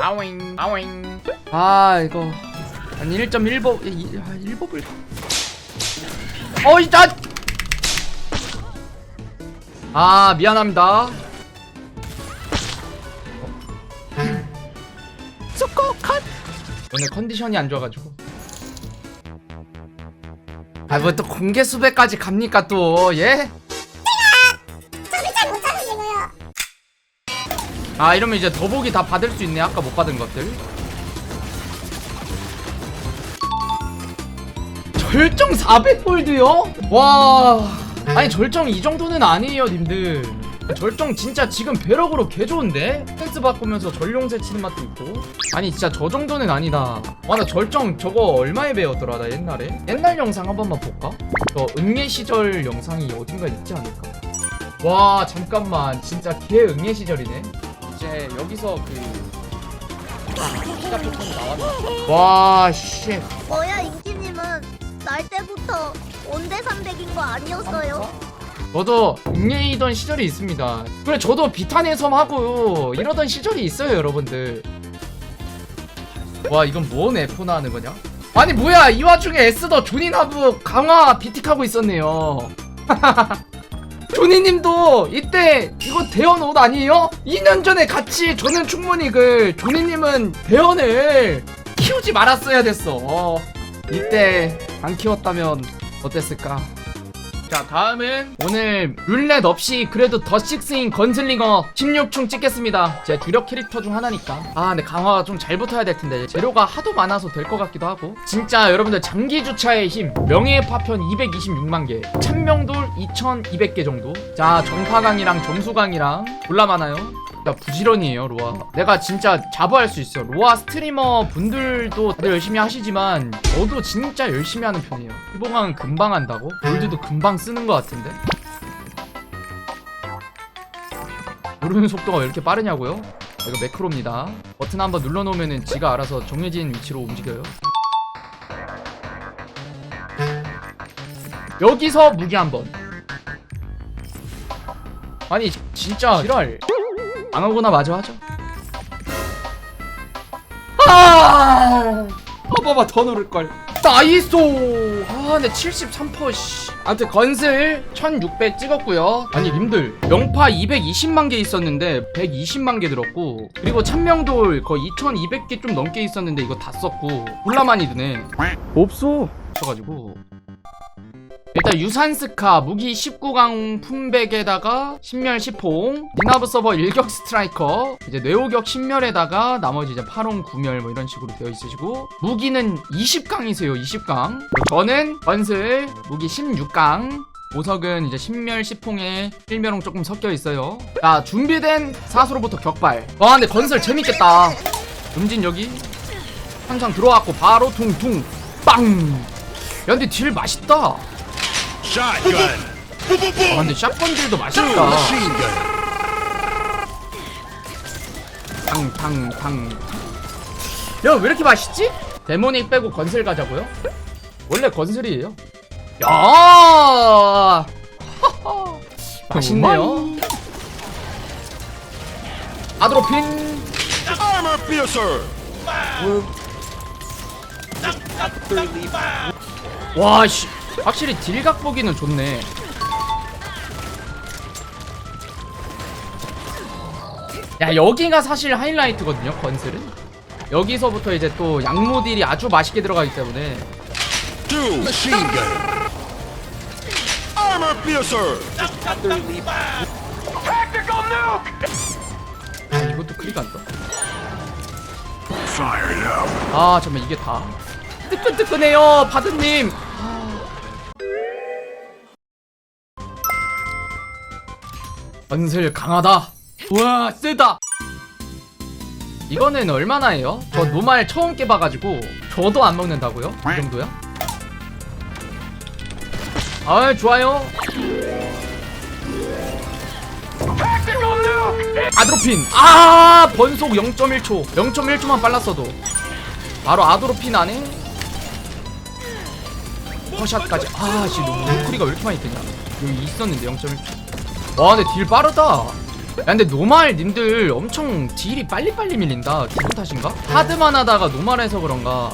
아윙 아윙 아 이거. 한 1.1법 1법을 어이 짜! 아 미안합니다. 수고 컷. 오늘 컨디션이 안 좋아가지고. 아 뭐 또 공개 수배까지 갑니까 또 예? 아 이러면 이제 더보기 다 받을 수 있네. 아까 못 받은 것들. 절정 400골드요? 와. 아니 절정 이 정도는 아니에요 님들. 절정 진짜 지금 배럭으로 개 좋은데? 센스 바꾸면서 전룡새 치는 맛도 있고. 아니 진짜 저 정도는 아니다. 와 나 절정 저거 얼마에 배웠더라 나 옛날에? 옛날 영상 한 번만 볼까? 저 응애 시절 영상이 어딘가 있지 않을까? 와 잠깐만. 진짜 개 응애 시절이네 이제 여기서 그 기가 패턴이 나왔네 와씨. 뭐야 인기님은 날 때부터 온대 300인 거 아니었어요? 저도 응애이던 시절이 있습니다. 그래 저도 비탄의 섬 하고 이러던 시절이 있어요 여러분들. 와 이건 뭔 에포나 하는 거냐? 아니 뭐야 이 와중에 에스더 조니나부 강화 비틱하고 있었네요 조니님도 이때 이거 대원 옷 아니에요? 2년 전에 같이 저는 충분히 그 조니님은 대원을 키우지 말았어야 됐어 어, 이때 안 키웠다면 어땠을까 자 다음은 오늘 룰렛 없이 그래도 더 식스인 건슬링어 16총 찍겠습니다. 제 주력 캐릭터 중 하나니까. 아 근데 강화가 좀 잘 붙어야 될 텐데. 재료가 하도 많아서 될 것 같기도 하고. 진짜 여러분들 장기 주차의 힘. 명예의 파편 226만 개. 천명돌 2200개 정도. 자 정파강이랑 점수강이랑. 졸라 많아요 나 부지런히에요 로아. 내가 진짜 자부할 수 있어. 로아 스트리머 분들도 다들 열심히 하시지만 저도 진짜 열심히 하는 편이에요. 희봉왕은 금방 한다고? 골드도 금방 쓰는 것 같은데? 오르는 속도가 왜 이렇게 빠르냐고요? 이거 매크로입니다. 버튼 한번 눌러놓으면 지가 알아서 정해진 위치로 움직여요. 여기서 무기 한번. 아니 진짜 지랄 안 하거나 마저 하죠. 아! 봐봐봐 더 누를 걸. 나이소. 아, 근데 73%. 씨. 아무튼 건슬 1600 찍었고요. 아니 님들 명파 220만 개 있었는데 120만 개 들었고 그리고 천명돌 거의 2200개 좀 넘게 있었는데 이거 다 썼고 몰라 많이 드네. 없어. 써가지고 일단 유산스카 무기 19강 품백에다가 신멸 10홍 니나브 서버 일격 스트라이커 이제 뇌오격 신멸에다가 나머지 이제 8홍 9멸 뭐 이런 식으로 되어 있으시고 무기는 20강이세요 20강. 저는 건슬 무기 16강. 보석은 이제 신멸 10홍에 필멸홍 조금 섞여 있어요. 자 준비된 사수로부터 격발. 와 근데 건슬 재밌겠다. 음진 여기. 항상 들어왔고 바로 퉁퉁. 빵! 야 근데 딜 맛있다 Shotgun. 아 근데 샷건 딜도 맛있다 Machine gun. 탕탕탕 야 왜 이렇게 맛있지? 데모닉 빼고 건슬 가자고요? 원래 건슬이에요 야. 맛있네요 아드로핀 Armor piercer. 와씨 확실히 딜각 보기는 좋네 야 여기가 사실 하이라이트거든요 건슬은 여기서부터 이제 또 양모 딜이 아주 맛있게 들어가기 때문에. 아 이것도 클릭 안 떠. Fire now. 아 잠깐 이게 다 뜨끈뜨끈해요 바드님 건슬 강하다. 우와 세다. 이거는 얼마나 해요? 저 노말 처음 깨봐가지고 저도 안 먹는다고요? 이 정도야? 아 좋아요. 아드로핀. 아 번속 0.1초. 0.1초만 빨랐어도. 바로 아드로핀 안에 퍼샷까지. 아씨 너무 노크리가 왜 이렇게 많이 뜨냐? 여기 있었는데 0.1초 와 근데 딜 빠르다. 야 근데 노말 님들 엄청 딜이 빨리빨리 밀린다. 기분 탓인가? 하드만 하다가 노말해서 그런가?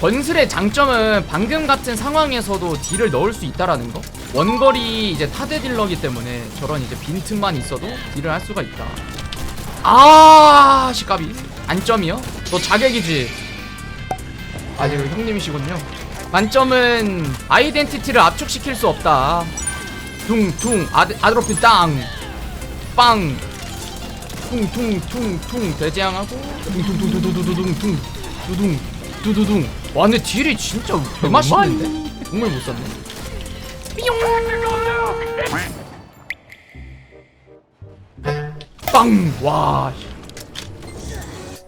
건슬의 장점은 방금 같은 상황에서도 딜을 넣을 수 있다라는 거? 원거리 이제 타대 딜러기 때문에 저런 이제 빈틈만 있어도 딜을 할 수가 있다. 아 시까비. 안점이요? 너 자객이지? 아 이거 형님이시군요 만점은 아이덴티티를 압축시킬 수 없다 둥둥 아드, 아드로핀 땅빵 퉁퉁퉁퉁 대재앙하고 둥둥둥둥둥둥둥 두둥 두두둥 와 근데 딜이 진짜 개맛있는데? 국물 못 썼네 빵! 와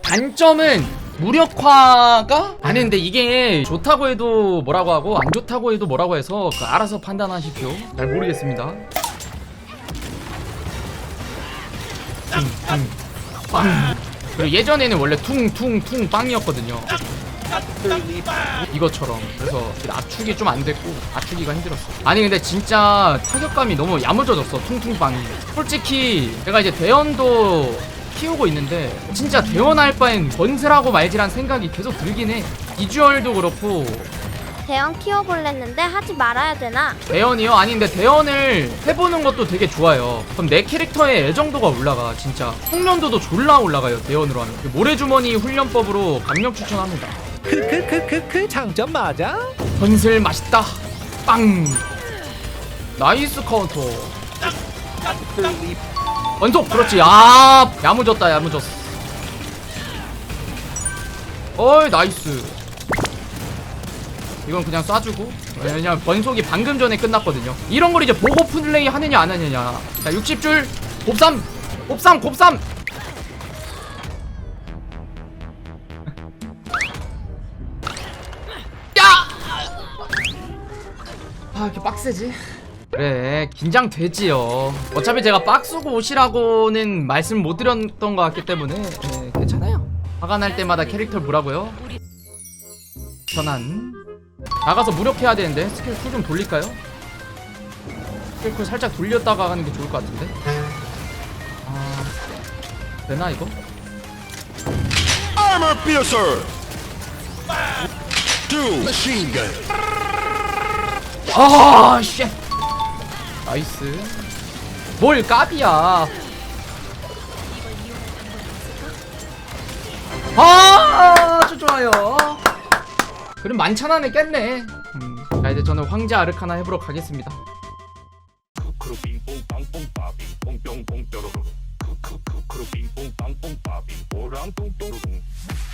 단점은 무력화가 아니 근데 이게 좋다고 해도 뭐라고 하고 안 좋다고 해도 뭐라고 해서 그 알아서 판단하십시오. 잘 모르겠습니다. 퉁, 퉁, 빵. 그리고 예전에는 원래 퉁퉁퉁 빵이었거든요. 이것처럼. 그래서 압축이 좀 안 됐고 압축이가 힘들었어 아니 근데 진짜 타격감이 너무 야무져졌어 퉁퉁빵이. 솔직히 제가 이제 대연도 키우고 있는데 진짜 대원할 바엔 건슬하고 말지란 생각이 계속 들긴 해 비주얼도 그렇고 대형 키워볼랬는데 하지 말아야 되나? 대연이요? 아니 근데 대연을 해보는 것도 되게 좋아요 그럼 내 캐릭터의 애정도가 올라가 진짜 숙련도도 졸라 올라가요 대연으로 하면 그 모래주머니 훈련법으로 강력 추천합니다 크크크크크 장점 맞아? 건슬 맛있다 빵 나이스 카운터 원속 그렇지. 아 야무졌다 야무졌어. 어이 나이스. 이건 그냥 쏴주고. 왜냐면 번속이 방금 전에 끝났거든요. 이런 걸 이제 보고 플레이 하느냐 안 하느냐. 자 60줄. 곱삼. 곱삼 곱삼. 야! 아 이렇게 빡세지? 그래 긴장되지요 어차피 제가 빡쓰고 오시라고는 말씀 못 드렸던 것 같기 때문에 네, 괜찮아요 화가 날 때마다 캐릭터를 보라고요 전환 나가서 무력해야 되는데 스킬 쿨 좀 돌릴까요? 스킬 쿨 살짝 돌렸다가 하는 게 좋을 것 같은데 아 되나 이거? Armor piercer. Two. Machine gun. 아, 쉣. 나이스. 뭘 까비야. 아, 아주 좋아요. 그럼 만천 안에 깼네. 음. 자, 이제 저는 황제 아르카나 해보러 가겠습니다.